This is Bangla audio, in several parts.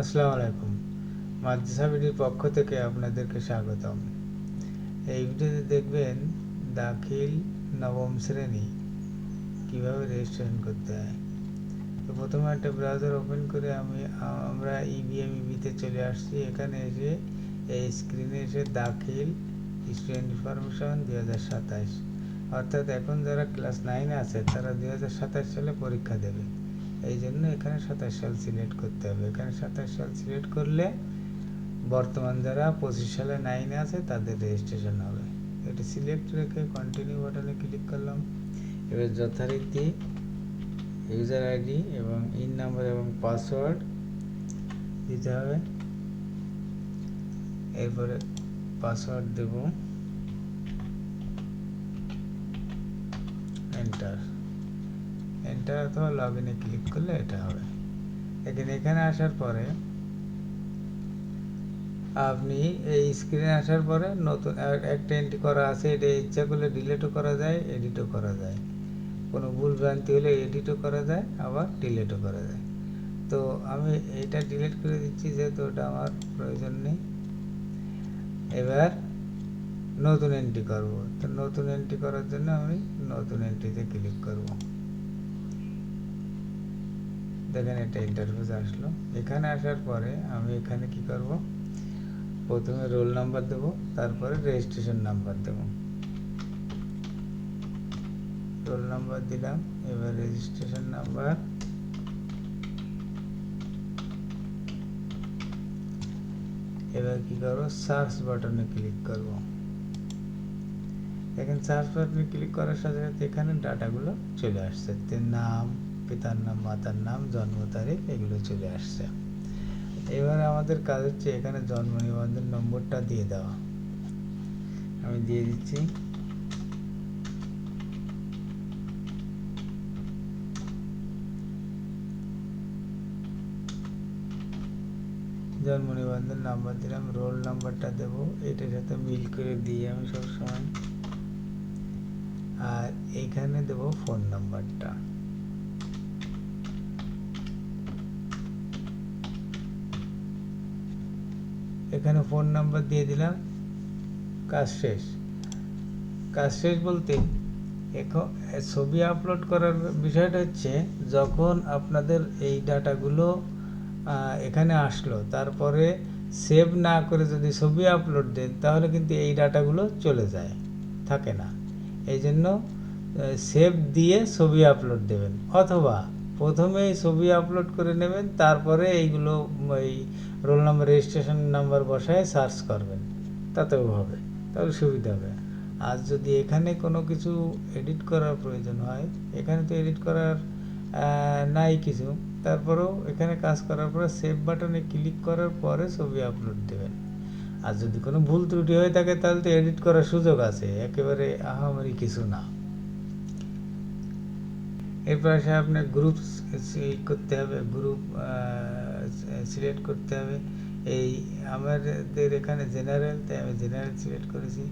আসসালামু আলাইকুম। মাদ্রাসা বিডির পক্ষ থেকে আপনাদেরকে স্বাগতম। এই ভিডিওতে দেখবেন দাখিল নবম শ্রেণি, কীভাবে রেজিস্ট্রেশন করতে হয়। তো প্রথমে একটা ব্রাউজার ওপেন করে আমি, আমরা E ইবিএমইবিতে চলে আসছি। এখানে এসে এই স্ক্রিনে এসে দাখিল স্টুডেন্ট ইনফরমেশন দুই হাজার সাতাশ। অর্থাৎ এখন যারা ক্লাস নাইনে আছে, তারা দুই হাজার সাতাশ সালে পরীক্ষা দেবে। এই জন্য এখানে সাতাশ সাল সিলেক্ট করতে হবে। এখানে সাতাশ সাল সিলেক্ট করলে বর্তমান যারা পঁচিশ সালে নাইনে আছে, তাদের রেজিস্ট্রেশন হবে। এটা সিলেক্ট রেখে কন্টিনিউ বাটনে ক্লিক করলাম। এবার যথারীতি ইউজার আইডি এবং ইন নাম্বার এবং পাসওয়ার্ড দিতে হবে। এরপরে পাসওয়ার্ড দেব। এন্টার এন্টার অথবা লগ ইনে ক্লিক করলে এটা হবে। এখানে এখানে আসার পরে আপনি এই স্ক্রিনে আসার পরে নতুন একটা এন্ট্রি করা আছে, এটা ইচ্ছা করলে ডিলিটও করা যায় এডিটও করা যায়। কোনো ভুল ভ্রান্তি হলে এডিটও করা যায়, আবার ডিলিটও করা যায়। তো আমি এটা ডিলিট করে দিচ্ছি যেহেতু ওটা আমার প্রয়োজন নেই। এবার নতুন এন্ট্রি করব। তো নতুন এন্ট্রি করার জন্য আমি নতুন এন্ট্রিতে ক্লিক করব। দেখেন এটা ইন্টারফেস আসলো। এখানে আসার পরে আমি এখানে কি করব? প্রথমে রোল নাম্বার দেব, তারপরে রেজিস্ট্রেশন নাম্বার দেব। রোল নাম্বার দিলাম, এবার রেজিস্ট্রেশন নাম্বার এবার কি করব? সার্চ বাটনে ক্লিক করব। দেখেন সার্চ বাটনে ক্লিক করার সাথে সাথে এখানে ডাটাগুলো চলে আসছে। নাম পিতার নাম, মাতার নাম, জন্ম তারিখ এগুলো চলে আসছে। এবার আমাদের কাজ হচ্ছে এখানে জন্ম নিবন্ধন নম্বরটা দিয়ে দেওয়া। আমি দিয়ে দিচ্ছি। জন্ম নিবন্ধন নাম্বার দিলাম, রোল নাম্বারটা দেবো। এটার সাথে মিল করে দিই আমি সবসময়। আর এখানে দেবো ফোন নাম্বারটা। এখানে ফোন নাম্বার দিয়ে দিলাম, কাজ শেষ। কাজ শেষ বলতে, এখন ছবি আপলোড করার বিষয়টা হচ্ছে, যখন আপনাদের এই ডাটাগুলো এখানে আসলো, তারপরে সেভ না করে যদি ছবি আপলোড দেন, তাহলে কিন্তু এই ডাটাগুলো চলে যায়, থাকে না। এই জন্য সেভ দিয়ে ছবি আপলোড দেবেন। অথবা প্রথমেই ছবি আপলোড করে নেবেন, তারপরে এইগুলো, এই রোল নাম্বার, রেজিস্ট্রেশন নাম্বার বসায় সার্চ করবেন। তাতেও হবে, তাহলে সুবিধা হবে। আর যদি এখানে কোনো কিছু এডিট করার প্রয়োজন হয়, এখানে তো এডিট করার নাই কিছু, তারপরেও এখানে কাজ করার পরে সেভ বাটনে ক্লিক করার পরে ছবি আপলোড দেবেন। আর যদি কোনো ভুল ত্রুটি হয়ে থাকে, তাহলে তো এডিট করার সুযোগ আছে, একেবারে আহামরি কিছু না। এরপর আসে আপনার গ্রুপ করতে হবে গ্রুপ সিলেক্ট করতে হবে। এই আমাদের এখানে জেনারেল তাই আমি জেনারেল সিলেক্ট করেছি।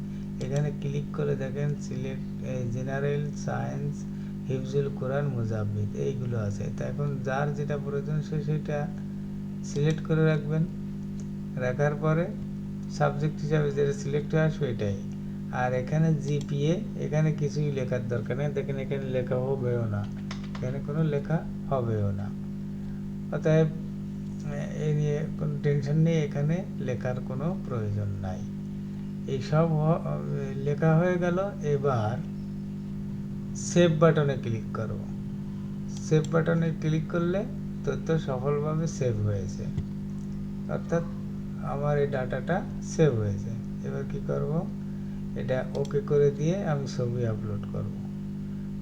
এখানে ক্লিক করে দেখেন সিলেক্ট জেনারেল সায়েন্স হিফজুল কোরআন, মুজাব্বিদ, এইগুলো আছে। তা এখন যার যেটা প্রয়োজন, সে সেটা সিলেক্ট করে রাখবেন। রাখার পরে সাবজেক্ট হিসাবে যেটা সিলেক্ট হয়, সেটাই। আর এখানে জিপিএ এখানে কিছুই লেখার দরকার নেই। দেখেন এখানে লেখা হবেও না। এখানে কোনো লেখা হবেও না। অতএব এই নিয়ে কোনো টেনশন নেই, এখানে লেখার কোনো প্রয়োজন নাই। এই সব লেখা হয়ে গেল, এবার সেভ বাটনে ক্লিক করব সেভ বাটনে ক্লিক করলে তথ্য সফলভাবে সেভ হয়েছে। অর্থাৎ আমার এই ডাটাটা সেভ হয়েছে। এবার কি করব? এটা ওকে করে দিয়ে আমি ছবি আপলোড করব।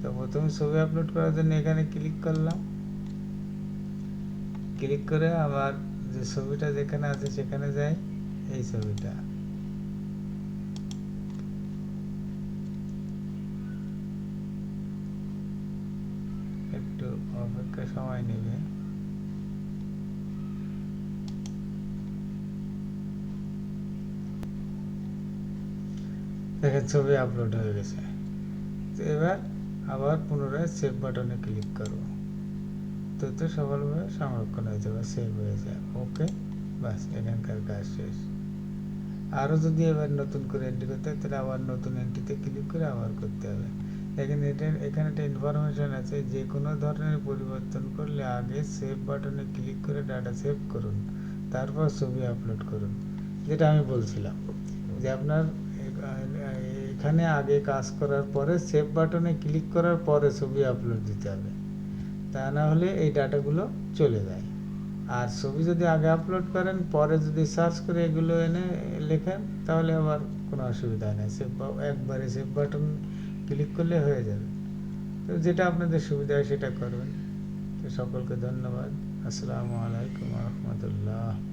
তো প্রথমে ছবি আপলোড করার জন্য এখানে ক্লিক করলাম। ক্লিক করে আমার যে ছবিটা যেখানে আছে সেখানে যাই, এই ছবিটা। একটু অপেক্ষা সময় নেবে। দেখেন ছবি আপলোড হয়ে গেছে। তো এবার আবার পুনরায় সেভ বাটনে ক্লিক করব তথ্য সফলভাবে সংরক্ষণ হয়েছে বা সেভ হয়ে যায়। ওকে বাস এখানকার কাজ শেষ। আরও যদি এবার নতুন করে এন্ট্রি করতে হয়, তাহলে আবার নতুন এন্ট্রিতে ক্লিক করে আবার করতে হবে। এখানে এটা, এখানে একটা ইনফরমেশন আছে, যে কোনো ধরনের পরিবর্তন করলে আগে সেভ বাটনে ক্লিক করে ডাটা সেভ করুন। তারপর ছবি আপলোড করুন। যেটা আমি বলছিলাম, যে আপনার এখানে আগে কাজ করার পরে সেভ বাটনে ক্লিক করার পরে ছবি আপলোড দিতে হবে। তা না হলে এই ডাটাগুলো চলে যায়। আর ছবি যদি আগে আপলোড করেন, পরে যদি সার্চ করে এগুলো এনে লেখেন, তাহলে আবার কোনো অসুবিধা নেই। সেভ একবারে সেভ বাটন ক্লিক করলে হয়ে যাবে। তো যেটা আপনাদের সুবিধা হয় সেটা করবেন। তো সকলকে ধন্যবাদ। আসসালামু আলাইকুম রহমতুল্লাহ।